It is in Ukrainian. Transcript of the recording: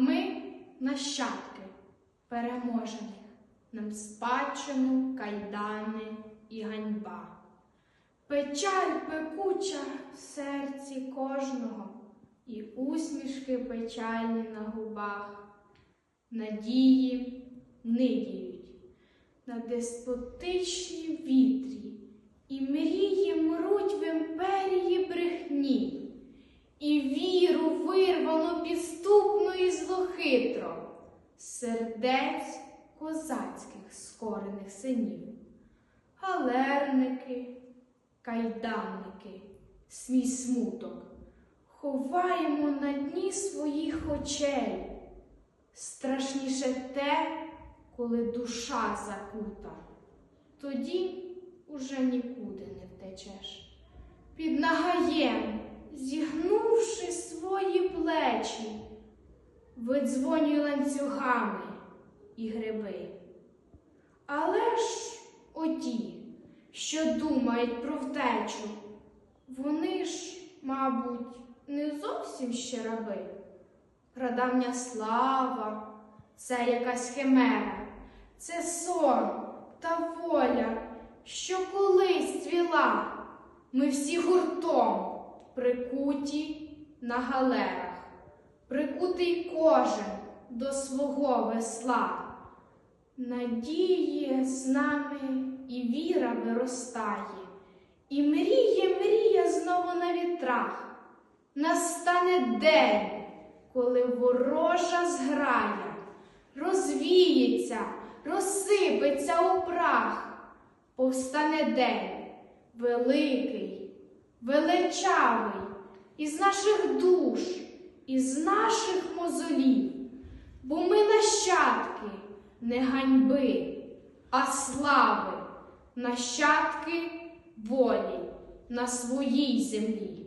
ми нащадки переможених, нам спадщину, кайдани і ганьба. Печаль пекуча в серці кожного, і усмішки печальні на губах, надії нидіють на деспотичні вітрі, і мрії мруть в сердець козацьких скорених синів, галерники, кайданники, свій смуток ховаємо на дні своїх очей. Страшніше те, коли душа закута, тоді уже нікуди не втечеш. Під нагаєм, видзвонюй ланцюгами і гриби. Але ж оті, що думають про втечу, вони ж, мабуть, не зовсім ще раби. Прадавня слава, це якась химера, це сон та воля, що колись цвіла. Ми всі гуртом прикуті на галерах, прикутий кожен до свого весла. Надії з нами і віра виростає, і мріє, мріє знову на вітрах. Настане день, коли ворожа зграя розвіється, розсипеться у прах. Повстане день великий, величавий, із наших душ, із наших мозолів, бо ми нащадки не ганьби, а слави, нащадки волі на своїй землі.